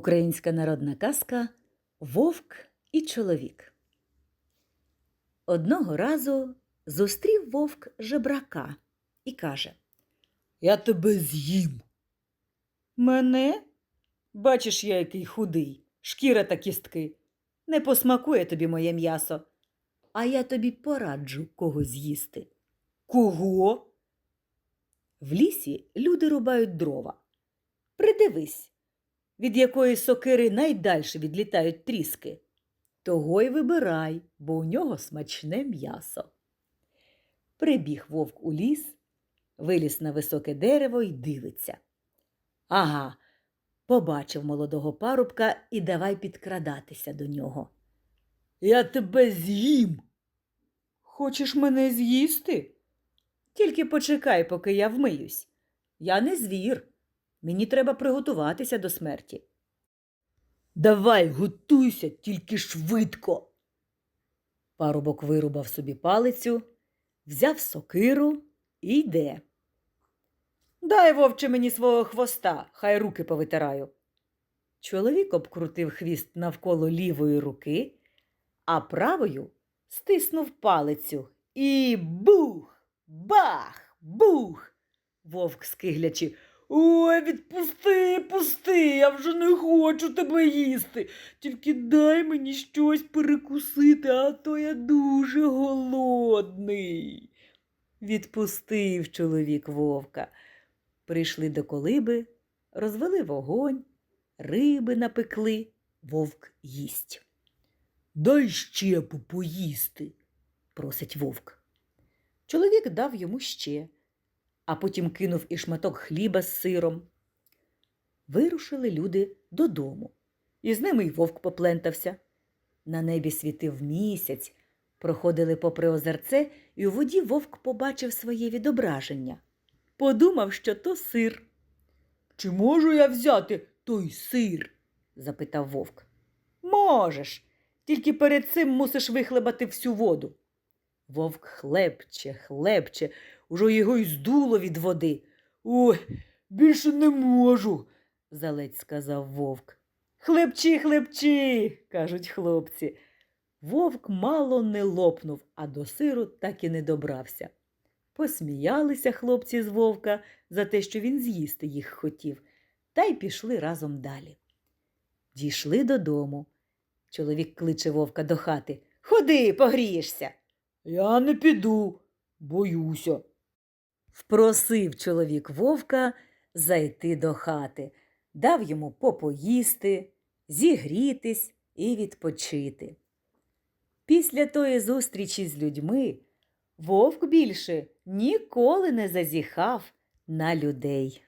Українська народна казка Вовк і чоловік. Одного разу зустрів вовк жебрака і каже Я тебе з'їм. Мене? Бачиш, я який худий, шкіра та кістки. Не посмакує тобі моє м'ясо, а я тобі пораджу кого з'їсти. Кого? В лісі люди рубають дрова. Придивись, від якої сокири найдальше відлітають тріски. Того й вибирай, бо у нього смачне м'ясо. Прибіг вовк у ліс, виліз на високе дерево й дивиться. Ага, побачив молодого парубка і давай підкрадатися до нього. Я тебе з'їм. Хочеш мене з'їсти? Тільки почекай, поки я вмиюсь. Я не звір. Мені треба приготуватися до смерті. Давай, готуйся, тільки швидко. Парубок вирубав собі палицю, взяв сокиру і йде. Дай, вовче, мені свого хвоста, хай руки повитираю. Чоловік обкрутив хвіст навколо лівої руки, а правою стиснув палицю і бух, бах, бух. Вовк скиглячи. Ой, відпусти, пусти, я вже не хочу тебе їсти. Тільки дай мені щось перекусити, а то я дуже голодний. Відпустив чоловік вовка. Прийшли до колиби, розвели вогонь, риби напекли, вовк їсть. Дай ще поїсти, просить вовк. Чоловік дав йому ще а потім кинув і шматок хліба з сиром. Вирушили люди додому, і з ними й вовк поплентався. На небі світив місяць, проходили попри озерце, і у воді вовк побачив своє відображення. Подумав, що то сир. Чи можу я взяти той сир? запитав вовк. Можеш, тільки перед цим мусиш вихлебати всю воду. Вовк хлебче, хлебче, уже його й здуло від води. Ой, більше не можу, заледь сказав вовк. Хлебчі, хлебчі, кажуть хлопці. Вовк мало не лопнув, а до сиру так і не добрався. Посміялися хлопці з вовка за те, що він з'їсти їх хотів, та й пішли разом далі. Дійшли додому. Чоловік кличе вовка до хати. Ходи, погрієшся. Я не піду, боюся. Впросив чоловік вовка зайти до хати, дав йому попоїсти, зігрітись і відпочити. Після тої зустрічі з людьми вовк більше ніколи не зазіхав на людей.